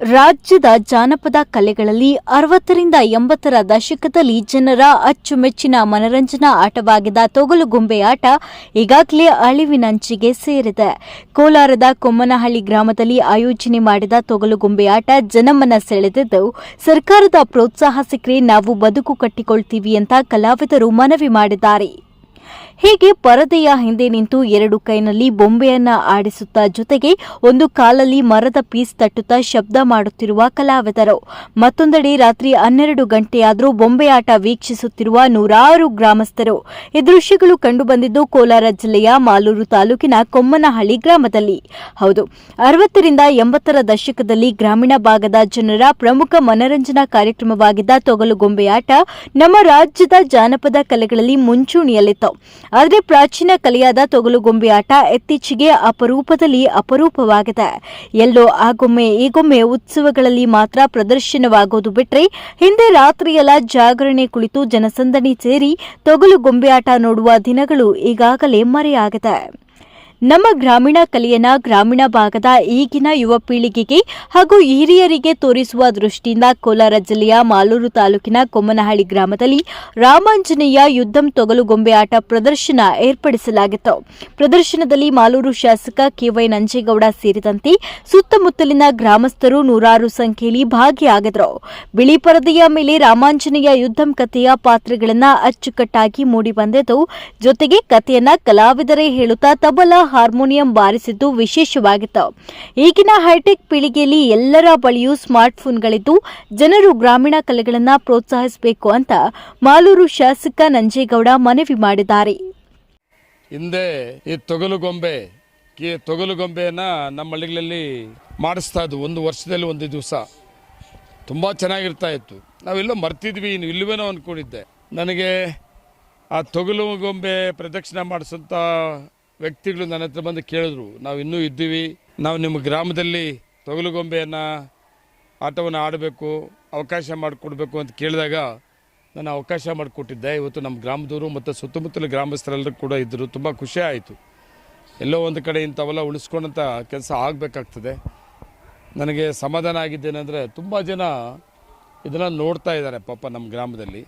ರಾಜ್ಯದ ಜಾನಪದ ಕಲೆಗಳಲ್ಲಿ ಅರವತ್ತರಿಂದ ಎಂಬತ್ತರ ದಶಕದಲ್ಲಿ ಜನರ ಅಚ್ಚುಮೆಚ್ಚಿನ ಮನರಂಜನಾ ಆಟವಾಗಿದ್ದ ತೊಗಲುಗೊಂಬೆ ಆಟ ಈಗಾಗಲೇ ಅಳಿವಿನಂಚಿಗೆ ಸೇರಿದೆ. ಕೋಲಾರದ ಕೊಮ್ಮನಹಳ್ಳಿ ಗ್ರಾಮದಲ್ಲಿ ಆಯೋಜನೆ ಮಾಡಿದ ತೊಗಲುಗೊಂಬೆ ಆಟ ಜನಮನ ಸೆಳೆದಿದ್ದು, ಸರ್ಕಾರದ ಪ್ರೋತ್ಸಾಹ ಸಿಕ್ಕರೆ ನಾವು ಬದುಕು ಕಟ್ಟಿಕೊಳ್ತೀವಿ ಅಂತ ಕಲಾವಿದರು ಮನವಿ ಮಾಡಿದ್ದಾರೆ. ಹೀಗೆ ಪರದೆಯ ಹಿಂದೆ ನಿಂತು ಎರಡು ಕೈನಲ್ಲಿ ಬೊಂಬೆಯನ್ನ ಆಡಿಸುತ್ತಾ ಜೊತೆಗೆ ಒಂದು ಕಾಲಲ್ಲಿ ಮರದ ಪೀಸ್ ತಟ್ಟುತ್ತಾ ಶಬ್ದ ಮಾಡುತ್ತಿರುವ ಕಲಾವಿದರು. ಮತ್ತೊಂದೆಡೆ ರಾತ್ರಿ ಹನ್ನೆರಡು ಗಂಟೆಯಾದರೂ ಬೊಂಬೆ ಆಟ ವೀಕ್ಷಿಸುತ್ತಿರುವ ನೂರಾರು ಗ್ರಾಮಸ್ಥರು. ಈ ದೃಶ್ಯಗಳು ಕಂಡುಬಂದಿದ್ದು ಕೋಲಾರ ಜಿಲ್ಲೆಯ ಮಾಲೂರು ತಾಲೂಕಿನ ಕೊಮ್ಮನಹಳ್ಳಿ ಗ್ರಾಮದಲ್ಲಿ. ಹೌದು, ಅರವತ್ತರಿಂದ ಎಂಬತ್ತರ ದಶಕದಲ್ಲಿ ಗ್ರಾಮೀಣ ಭಾಗದ ಜನರ ಪ್ರಮುಖ ಮನರಂಜನಾ ಕಾರ್ಯಕ್ರಮವಾಗಿದ್ದ ತೊಗಲುಗೊಂಬೆ ಗೊಂಬೆಯಾಟ ನಮ್ಮ ರಾಜ್ಯದ ಜಾನಪದ ಕಲೆಗಳಲ್ಲಿ ಮುಂಚೂಣಿಯಲ್ಲಿತ್ತು. ಆದರೆ ಪ್ರಾಚೀನ ಕಲೆಯಾದ ತೊಗಲುಗೊಂಬೆ ಆಟ ಇತ್ತೀಚೆಗೆ ಅಪರೂಪದಲ್ಲಿ ಅಪರೂಪವಾಗಿದೆ. ಎಲ್ಲೋ ಆಗೊಮ್ಮೆ ಈಗೊಮ್ಮೆ ಉತ್ಸವಗಳಲ್ಲಿ ಮಾತ್ರ ಪ್ರದರ್ಶನವಾಗೋದು ಬಿಟ್ರೆ ಹಿಂದೆ ರಾತ್ರಿಯೆಲ್ಲ ಜಾಗರಣೆ ಕುಳಿತು ಜನಸಂದಣಿ ಸೇರಿ ತೊಗಲುಗೊಂಬೆ ಆಟ ನೋಡುವ ದಿನಗಳು ಈಗಾಗಲೇ ಮರೆಯಾಗಿದೆ. ನಮ್ಮ ಗ್ರಾಮೀಣ ಕಲೆಯನ್ನ ಗ್ರಾಮೀಣ ಭಾಗದ ಈಗಿನ ಯುವ ಪೀಳಿಗೆಗೆ ಹಾಗೂ ಹಿರಿಯರಿಗೆ ತೋರಿಸುವ ದೃಷ್ಟಿಯಿಂದ ಕೋಲಾರ ಜಿಲ್ಲೆಯ ಮಾಲೂರು ತಾಲೂಕಿನ ಕೊಮ್ಮನಹಳ್ಳಿ ಗ್ರಾಮದಲ್ಲಿ ರಾಮಾಂಜನೇಯ ಯುದ್ಧಂ ತೊಗಲುಗೊಂಬೆ ಆಟ ಪ್ರದರ್ಶನ ಏರ್ಪಡಿಸಲಾಗಿತ್ತು. ಪ್ರದರ್ಶನದಲ್ಲಿ ಮಾಲೂರು ಶಾಸಕ ಕೆವೈ ನಂಜೇಗೌಡ ಸೇರಿದಂತೆ ಸುತ್ತಮುತ್ತಲಿನ ಗ್ರಾಮಸ್ಥರು ನೂರಾರು ಸಂಖ್ಯೆಯಲ್ಲಿ ಭಾಗಿಯಾಗಿದ್ದರು. ಬಿಳಿ ಪರದೆಯ ಮೇಲೆ ರಾಮಾಂಜನೇಯ ಯುದ್ಧಂ ಕಥೆಯ ಪಾತ್ರಗಳನ್ನು ಅಚ್ಚುಕಟ್ಟಾಗಿ ಮೂಡಿಬಂದಿತು. ಜೊತೆಗೆ ಕಥೆಯನ್ನ ಕಲಾವಿದರೇ ಹೇಳುತ್ತಾ ತಬಲಾ ಹಾರ್ಮೋನಿಯಂ ಬಾರಿಸಿದ್ದು ವಿಶೇಷವಾಗಿತ್ತು. ಈಗಿನ ಹೈಟೆಕ್ ಪೀಳಿಗೆಯಲ್ಲಿ ಎಲ್ಲರ ಬಳಿಯೂ ಸ್ಮಾರ್ಟ್ಫೋನ್ಗಳಿದ್ದು ಜನರು ಗ್ರಾಮೀಣ ಕಲೆಗಳನ್ನು ಪ್ರೋತ್ಸಾಹಿಸಬೇಕು ಅಂತ ಮಾಲೂರು ಶಾಸಕ ನಂಜೇಗೌಡ ಮನವಿ ಮಾಡಿದ್ದಾರೆ. ಹಿಂದೆ ಈ ತೊಗಲುಗೊಂಬೆ ಈ ತೊಗಲುಗೊಂಬೆಯನ್ನು ನಮ್ಮ ಹಳ್ಳಿಗಳಲ್ಲಿ ಮಾಡಿಸ್ತಾ ಇದ್ವು. ಒಂದು ವರ್ಷದಲ್ಲಿ ಒಂದು ದಿವಸ. ತುಂಬ ಚೆನ್ನಾಗಿರ್ತಾ ಇತ್ತು. ನಾವೆಲ್ಲೋ ಮರ್ತಿದ್ವಿ, ಇನ್ನು ಇಲ್ಲವೇನೋ ಅಂದ್ಕೊಂಡಿದ್ದೆ ನನಗೆ ಆ ತೊಗಲು ಗೊಂಬೆ ಪ್ರದಕ್ಷಿಣೆ ಮಾಡಿಸೋಂಥ ವ್ಯಕ್ತಿಗಳು ನನ್ನ ಹತ್ರ ಬಂದು ಕೇಳಿದ್ರು, ನಾವು ಇನ್ನೂ ಇದ್ದೀವಿ. ನಾವು ನಿಮ್ಮ ಗ್ರಾಮದಲ್ಲಿ ತೊಗಲುಗೊಂಬೆಯನ್ನು, ಆಟವನ್ನು ಆಡಬೇಕು, ಅವಕಾಶ ಮಾಡಿಕೊಡ್ಬೇಕು ಅಂತ ಕೇಳಿದಾಗ ನಾನು ಅವಕಾಶ ಮಾಡಿಕೊಟ್ಟಿದ್ದೆ. ಇವತ್ತು ನಮ್ಮ ಗ್ರಾಮದವರು ಮತ್ತು ಸುತ್ತಮುತ್ತಲ ಗ್ರಾಮಸ್ಥರೆಲ್ಲರೂ ಕೂಡ ಇದ್ದರು ತುಂಬ ಖುಷಿ ಆಯಿತು. ಎಲ್ಲೋ ಒಂದು ಕಡೆ ಇಂಥವೆಲ್ಲ ಉಳಿಸ್ಕೊಂಡಂಥ ಕೆಲಸ ಆಗಬೇಕಾಗ್ತದೆ. ನನಗೆ ಸಮಾಧಾನ ಆಗಿದ್ದೇನೆಂದರೆ, ತುಂಬ ಜನ ಇದನ್ನು ನೋಡ್ತಾ ಇದ್ದಾರೆ ಪಾಪ ನಮ್ಮ ಗ್ರಾಮದಲ್ಲಿ.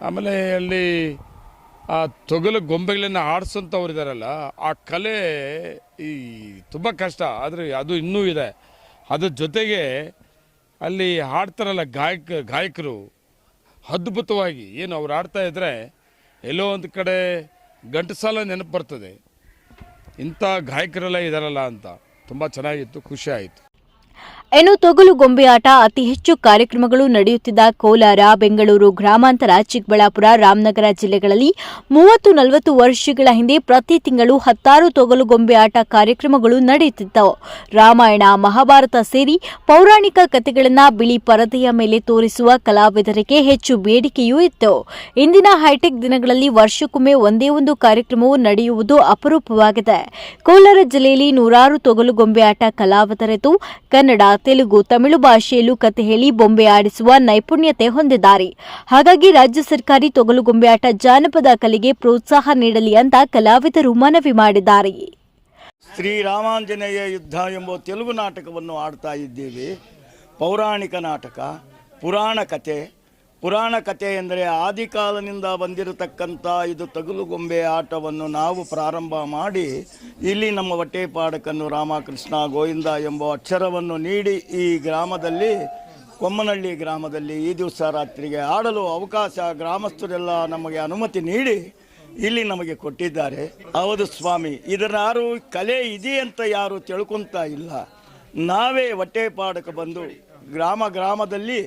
ಆಮೇಲೆ ಅಲ್ಲಿ ಆ ತೊಗಲು ಗೊಂಬೆಗಳನ್ನು ಆಡಿಸೋಂಥವ್ರು ಇದ್ದಾರಲ್ಲ ಆ ಕಲೆ ಈ ತುಂಬ ಕಷ್ಟ. ಆದರೆ ಅದು ಇನ್ನೂ ಇದೆ. ಅದ್ರ ಜೊತೆಗೆ ಅಲ್ಲಿ ಹಾಡ್ತಾರಲ್ಲ ಗಾಯಕ, ಗಾಯಕರು, ಅದ್ಭುತವಾಗಿ ಏನು ಅವ್ರು ಆಡ್ತಾ ಇದ್ದರೆ ಎಲ್ಲೋ ಒಂದು ಕಡೆ ಗಂಟಸಾಲ ನೆನಪು ಬರ್ತದೆ. ಇಂಥ ಗಾಯಕರೆಲ್ಲ ಇದಾರಲ್ಲ ಅಂತ. ತುಂಬ ಚೆನ್ನಾಗಿತ್ತು, ಖುಷಿ ಆಯಿತು. ಇನ್ನು ತೊಗಲು ಗೊಂಬೆ ಆಟ ಅತಿ ಹೆಚ್ಚು ಕಾರ್ಯಕ್ರಮಗಳು ನಡೆಯುತ್ತಿದ್ದ ಕೋಲಾರ, ಬೆಂಗಳೂರು, ಗ್ರಾಮಾಂತರ, ಚಿಕ್ಕಬಳ್ಳಾಪುರ, ರಾಮನಗರ ಜಿಲ್ಲೆಗಳಲ್ಲಿ ಮೂವತ್ತು ನಲವತ್ತು ವರ್ಷಗಳ ಹಿಂದೆ ಪ್ರತಿ ತಿಂಗಳು ಹತ್ತಾರು ತೊಗಲು ಗೊಂಬೆ ಆಟ ಕಾರ್ಯಕ್ರಮಗಳು ನಡೆಯುತ್ತಿದ್ದವು. ರಾಮಾಯಣ, ಮಹಾಭಾರತ ಸೇರಿ ಪೌರಾಣಿಕ ಕಥೆಗಳನ್ನು ಬಿಳಿ ಪರದೆಯ ಮೇಲೆ ತೋರಿಸುವ ಕಲಾವಿದರಿಗೆ ಹೆಚ್ಚು ಬೇಡಿಕೆಯೂ ಇತ್ತು. ಇಂದಿನ ಹೈಟೆಕ್ ದಿನಗಳಲ್ಲಿ ವರ್ಷಕ್ಕೊಮ್ಮೆ ಒಂದೇ ಒಂದು ಕಾರ್ಯಕ್ರಮವು ನಡೆಯುವುದು ಅಪರೂಪವಾಗಿದೆ. ಕೋಲಾರ ಜಿಲ್ಲೆಯಲ್ಲಿ ನೂರಾರು ತೊಗಲು ಗೊಂಬೆಯಾಟ ಆಟ ಕಲಾವಿದರಿದ್ದು ಕನ್ನಡ ತೆಲುಗು, ತಮಿಳು ಭಾಷೆಯಲ್ಲೂ ಕತೆ ಹೇಳಿ ಬೊಂಬೆ ಆಡಿಸುವ ನೈಪುಣ್ಯತೆ ಹೊಂದಿದ್ದಾರೆ. ಹಾಗಾಗಿ ರಾಜ್ಯ ಸರ್ಕಾರಿ ತೊಗಲುಗೊಂಬೆ ಆಟ ಜಾನಪದ ಕಲೆಗೆ ಪ್ರೋತ್ಸಾಹ ನೀಡಲಿ ಅಂತ ಕಲಾವಿದರು ಮನವಿ ಮಾಡಿದ್ದಾರೆ. ಶ್ರೀರಾಮಾಂಜನೇಯ ಯುದ್ಧ ಎಂಬ ತೆಲುಗು ನಾಟಕವನ್ನು ಆಡ್ತಾ ಇದ್ದೇವೆ. ಪೌರಾಣಿಕ ನಾಟಕ, ಪುರಾಣ ಕತೆ ಪುರಾಣ ಕಥೆ ಎಂದರೆ ಆದಿಕಾಲನಿಂದ ಬಂದಿರತಕ್ಕಂಥ ಇದು ತಗಲುಗೊಂಬೆ ಆಟವನ್ನು ನಾವು ಪ್ರಾರಂಭ ಮಾಡಿ ಇಲ್ಲಿ ನಮ್ಮ ಹೊಟ್ಟೆಪಾಡಕನ್ನು ರಾಮಕೃಷ್ಣ ಗೋವಿಂದ ಎಂಬ ಅಕ್ಷರವನ್ನು ನೀಡಿ ಈ ಗ್ರಾಮದಲ್ಲಿ ಕೊಮ್ಮನಹಳ್ಳಿ ಗ್ರಾಮದಲ್ಲಿ ಈ ದಿವಸ ರಾತ್ರಿಗೆ ಆಡಲು ಅವಕಾಶ ಗ್ರಾಮಸ್ಥರೆಲ್ಲ ನಮಗೆ ಅನುಮತಿ ನೀಡಿ ಇಲ್ಲಿ ನಮಗೆ ಕೊಟ್ಟಿದ್ದಾರೆ. ಹೌದು ಸ್ವಾಮಿ, ಇದನ್ನಾರು ಕಲೆ ಇದೆ ಅಂತ ಯಾರು ತಿಳ್ಕೊತಾ ಇಲ್ಲ. ನಾವೇ ಹೊಟ್ಟೆಪಾಡಕ್ಕೆ ಬಂದು ಗ್ರಾಮ ಗ್ರಾಮದಲ್ಲಿ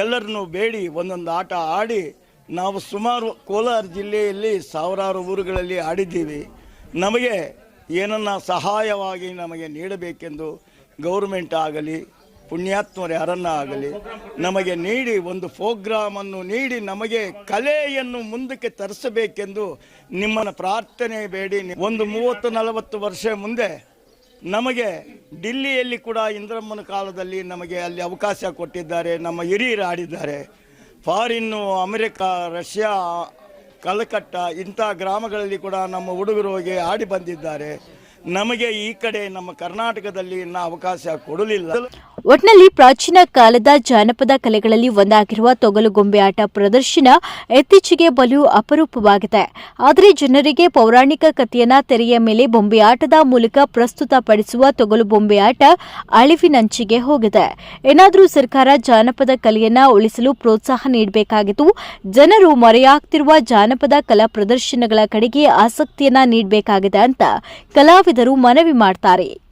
ಎಲ್ಲರನ್ನು ಬೇಡಿ, ಒಂದೊಂದು ಆಟ ಆಡಿ ನಾವು ಸುಮಾರು ಕೋಲಾರ ಜಿಲ್ಲೆಯಲ್ಲಿ ಸಾವಿರಾರು ಊರುಗಳಲ್ಲಿ ಆಡಿದ್ದೀವಿ. ನಮಗೆ ಏನನ್ನ ಸಹಾಯವಾಗಿ ನಮಗೆ ನೀಡಬೇಕೆಂದು ಗೌರ್ಮೆಂಟ್ ಆಗಲಿ, ಪುಣ್ಯಾತ್ಮರ ಯಾರನ್ನ ಆಗಲಿ, ನಮಗೆ ನೀಡಿ ಒಂದು ಪ್ರೋಗ್ರಾಮನ್ನು ನೀಡಿ ನಮಗೆ ಕಲೆಯನ್ನು ಮುಂದಕ್ಕೆ ತರಿಸಬೇಕೆಂದು ನಿಮ್ಮನ್ನು ಪ್ರಾರ್ಥನೆ ಬೇಡಿ. ಒಂದು ಮೂವತ್ತು ನಲವತ್ತು ವರ್ಷ ಮುಂದೆ ನಮಗೆ ಡಿಲ್ಲಿಯಲ್ಲಿ ಕೂಡ ಇಂದ್ರಮ್ಮನ ಕಾಲದಲ್ಲಿ ನಮಗೆ ಅಲ್ಲಿ ಅವಕಾಶ ಕೊಟ್ಟಿದ್ದಾರೆ, ನಮ್ಮ ಹಿರಿಯರು ಆಡಿದ್ದಾರೆ. ಫಾರಿನ್ನು ಅಮೆರಿಕಾ, ರಷ್ಯಾ, ಕಲಕಟ್ಟ ಇಂಥ ಗ್ರಾಮಗಳಲ್ಲಿ ಕೂಡ ನಮ್ಮ ಹುಡುಗರು ಹೋಗಿ ಆಡಿ ಬಂದಿದ್ದಾರೆ. ನಮಗೆ ಈ ಕಡೆ ನಮ್ಮ ಕರ್ನಾಟಕದಲ್ಲಿ ಇನ್ನು ಅವಕಾಶ ಕೊಡಲಿಲ್ಲ. ಒಟ್ನಲ್ಲಿ ಪ್ರಾಚೀನ ಕಾಲದ ಜಾನಪದ ಕಲೆಗಳಲ್ಲಿ ಒಂದಾಗಿರುವ ತೊಗಲು ಗೊಂಬೆ ಆಟ ಪ್ರದರ್ಶನ ಇತ್ತೀಚೆಗೆ ಬಲು ಅಪರೂಪವಾಗಿದೆ. ಆದರೆ ಜನರಿಗೆ ಪೌರಾಣಿಕ ಕಥೆಯನ್ನ ತೆರೆಯ ಮೇಲೆ ಬೊಂಬೆ ಆಟದ ಮೂಲಕ ಪ್ರಸ್ತುತಪಡಿಸುವ ತೊಗಲು ಬೊಂಬೆ ಆಟ ಅಳಿವಿನಂಚಿಗೆ ಹೋಗಿದೆ. ಏನಾದರೂ ಸರ್ಕಾರ ಜಾನಪದ ಕಲೆಯನ್ನ ಉಳಿಸಲು ಪ್ರೋತ್ಸಾಹ ನೀಡಬೇಕಾಗಿತ್ತು. ಜನರು ಮರೆಯಾಗ್ತಿರುವ ಜಾನಪದ ಕಲಾ ಪ್ರದರ್ಶನಗಳ ಕಡೆಗೆ ಆಸಕ್ತಿಯನ್ನ ನೀಡಬೇಕಾಗಿದೆ ಅಂತ ಕಲಾವಿದರು ಮನವಿ ಮಾಡ್ತಾರೆ.